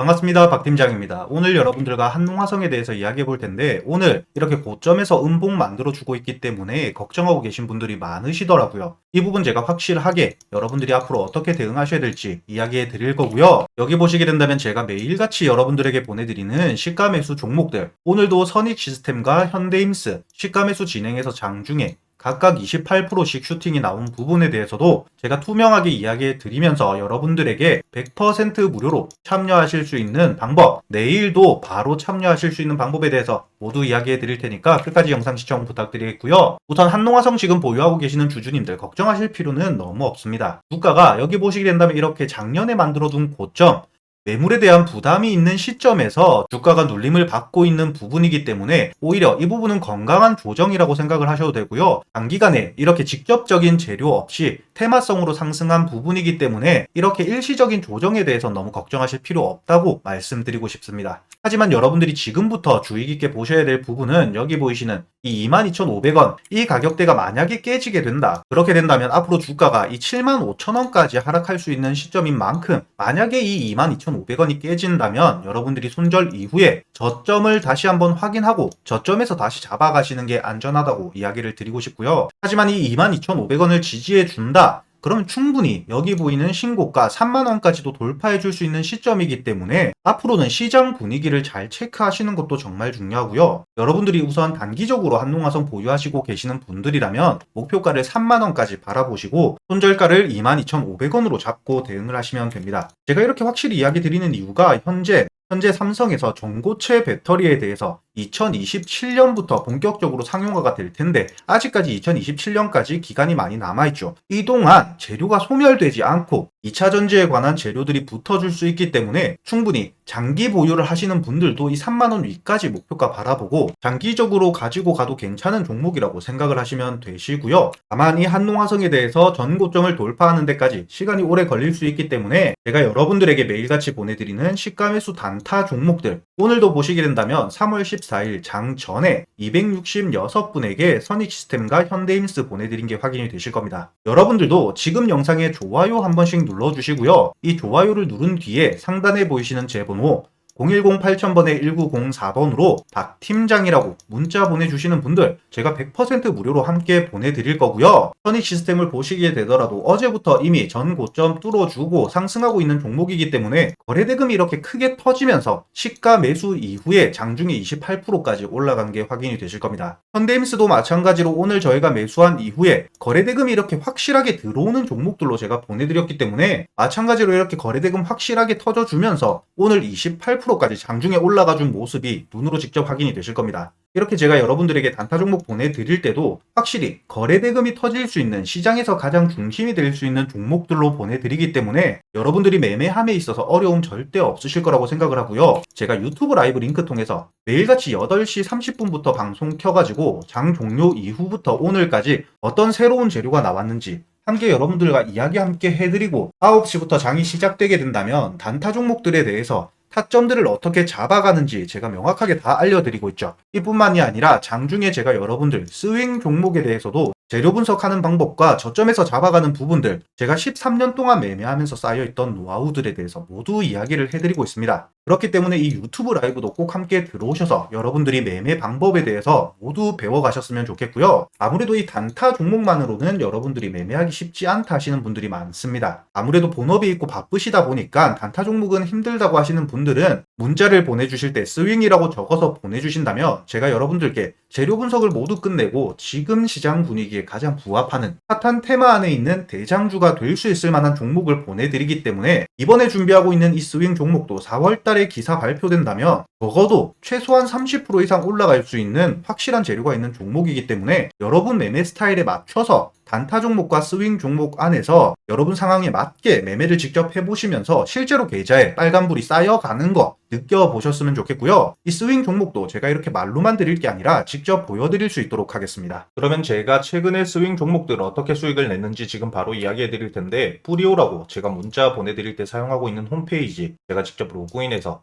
반갑습니다. 박 팀장입니다. 오늘 여러분들과 한농화성에 대해서 이야기해 볼 텐데 오늘 이렇게 고점에서 음봉 만들어 주고 있기 때문에 걱정하고 계신 분들이 많으시더라고요. 이 부분 제가 확실하게 여러분들이 앞으로 어떻게 대응하셔야 될지 이야기해 드릴 거고요. 여기 보시게 된다면 제가 매일같이 여러분들에게 보내드리는 시가 매수 종목들 오늘도 선익 시스템과 현대임스 시가 매수 진행해서 장중에 각각 28%씩 슈팅이 나온 부분에 대해서도 제가 투명하게 이야기해 드리면서 여러분들에게 100% 무료로 참여하실 수 있는 방법, 내일도 바로 참여하실 수 있는 방법에 대해서 모두 이야기해 드릴 테니까 끝까지 영상 시청 부탁드리겠고요. 우선 한농화성 지금 보유하고 계시는 주주님들 걱정하실 필요는 너무 없습니다. 주가가 여기 보시게 된다면 이렇게 작년에 만들어둔 고점, 매물에 대한 부담이 있는 시점에서 주가가 눌림을 받고 있는 부분이기 때문에 오히려 이 부분은 건강한 조정이라고 생각을 하셔도 되고요. 단기간에 이렇게 직접적인 재료 없이 테마성으로 상승한 부분이기 때문에 이렇게 일시적인 조정에 대해서 너무 걱정하실 필요 없다고 말씀드리고 싶습니다. 하지만 여러분들이 지금부터 주의 깊게 보셔야 될 부분은 여기 보이시는 이 22,500원 이 가격대가 만약에 깨지게 된다. 그렇게 된다면 앞으로 주가가 이 75,000원까지 하락할 수 있는 시점인 만큼 만약에 이 22,500원이 깨진다면 여러분들이 손절 이후에 저점을 다시 한번 확인하고 저점에서 다시 잡아가시는 게 안전하다고 이야기를 드리고 싶고요. 하지만 이 22,500원을 지지해 준다. 그러면 충분히 여기 보이는 신고가 3만원까지도 돌파해 줄 수 있는 시점이기 때문에 앞으로는 시장 분위기를 잘 체크하시는 것도 정말 중요하고요. 여러분들이 우선 단기적으로 한농화성 보유하시고 계시는 분들이라면 목표가를 3만원까지 바라보시고 손절가를 22,500원으로 잡고 대응을 하시면 됩니다. 제가 이렇게 확실히 이야기 드리는 이유가 현재 현재 삼성에서 전고체 배터리에 대해서 2027년부터 본격적으로 상용화가 될 텐데 아직까지 2027년까지 기간이 많이 남아있죠. 이 동안 재료가 소멸되지 않고 2차 전지에 관한 재료들이 붙어줄 수 있기 때문에 충분히 장기 보유를 하시는 분들도 이 3만원 위까지 목표가 바라보고 장기적으로 가지고 가도 괜찮은 종목이라고 생각을 하시면 되시고요. 다만 이 한농화성에 대해서 전 고점을 돌파하는 데까지 시간이 오래 걸릴 수 있기 때문에 제가 여러분들에게 매일같이 보내드리는 시가매수 단타 종목들 오늘도 보시게 된다면 3월 14일 장 전에 266분에게 선익 시스템과 현대임스 보내드린 게 확인이 되실 겁니다. 여러분들도 지금 영상에 좋아요 한 번씩 눌러주시고요. 이 좋아요를 누른 뒤에 상단에 보이시는 제번 호 010-8000번에 1904번으로 박 팀장이라고 문자 보내주시는 분들 제가 100% 무료로 함께 보내드릴 거고요. 선익 시스템을 보시게 되더라도 어제부터 이미 전 고점 뚫어주고 상승하고 있는 종목이기 때문에 거래대금이 이렇게 크게 터지면서 시가 매수 이후에 장중에 28%까지 올라간 게 확인이 되실 겁니다. 현대임스도 마찬가지로 오늘 저희가 매수한 이후에 거래대금이 이렇게 확실하게 들어오는 종목들로 제가 보내드렸기 때문에 마찬가지로 이렇게 거래대금 확실하게 터져주면서 오늘 28% 까지 장중에 올라가 준 모습이 눈으로 직접 확인이 되실 겁니다. 이렇게 제가 여러분들에게 단타 종목 보내드릴 때도 확실히 거래 대금이 터질 수 있는 시장에서 가장 중심이 될 수 있는 종목들로 보내드리기 때문에 여러분들이 매매함에 있어서 어려움 절대 없으실 거라고 생각을 하고요. 제가 유튜브 라이브 링크 통해서 매일같이 8시 30분부터 방송 켜가지고 장 종료 이후부터 오늘까지 어떤 새로운 재료가 나왔는지 함께 여러분들과 이야기 함께 해드리고 9시부터 장이 시작되게 된다면 단타 종목들에 대해서 타점들을 어떻게 잡아가는지 제가 명확하게 다 알려드리고 있죠. 이뿐만이 아니라 장중에 제가 여러분들 스윙 종목에 대해서도 재료 분석하는 방법과 저점에서 잡아가는 부분들 제가 13년 동안 매매하면서 쌓여있던 노하우들에 대해서 모두 이야기를 해드리고 있습니다. 그렇기 때문에 이 유튜브 라이브도 꼭 함께 들어오셔서 여러분들이 매매 방법에 대해서 모두 배워가셨으면 좋겠고요. 아무래도 이 단타 종목만으로는 여러분들이 매매하기 쉽지 않다 하시는 분들이 많습니다. 아무래도 본업이 있고 바쁘시다 보니까 단타 종목은 힘들다고 하시는 분들은 문자를 보내주실 때 스윙이라고 적어서 보내주신다면 제가 여러분들께 재료 분석을 모두 끝내고 지금 시장 분위기에 가장 부합하는 핫한 테마 안에 있는 대장주가 될 수 있을 만한 종목을 보내드리기 때문에 이번에 준비하고 있는 이 스윙 종목도 4월 달에 기사 발표된다면 적어도 최소한 30% 이상 올라갈 수 있는 확실한 재료가 있는 종목이기 때문에 여러분 매매 스타일에 맞춰서 단타 종목과 스윙 종목 안에서 여러분 상황에 맞게 매매를 직접 해보시면서 실제로 계좌에 빨간불이 쌓여가는 거 느껴보셨으면 좋겠고요. 이 스윙 종목도 제가 이렇게 말로만 드릴 게 아니라 직접 보여드릴 수 있도록 하겠습니다. 그러면 제가 최근에 스윙 종목들 어떻게 수익을 냈는지 지금 바로 이야기해 드릴 텐데 뿌리오라고 제가 문자 보내드릴 때 사용하고 있는 홈페이지 제가 직접 로그인해서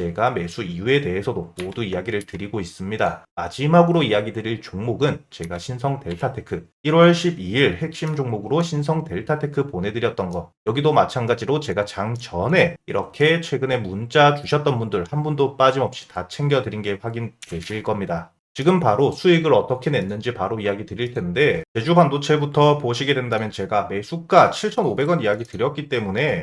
제가 매수 이유에 대해서도 모두 이야기를 드리고 있습니다. 마지막으로 이야기 드릴 종목은 제가 신성 델타테크 1월 12일 핵심 종목으로 신성 델타테크 보내드렸던 거 여기도 마찬가지로 제가 장 전에 이렇게 최근에 문자 주셨던 분들 한 분도 빠짐없이 다 챙겨드린 게 확인되실 겁니다. 지금 바로 수익을 어떻게 냈는지 바로 이야기 드릴 텐데 제주 반도체부터 보시게 된다면 제가 매수가 7,500원 이야기 드렸기 때문에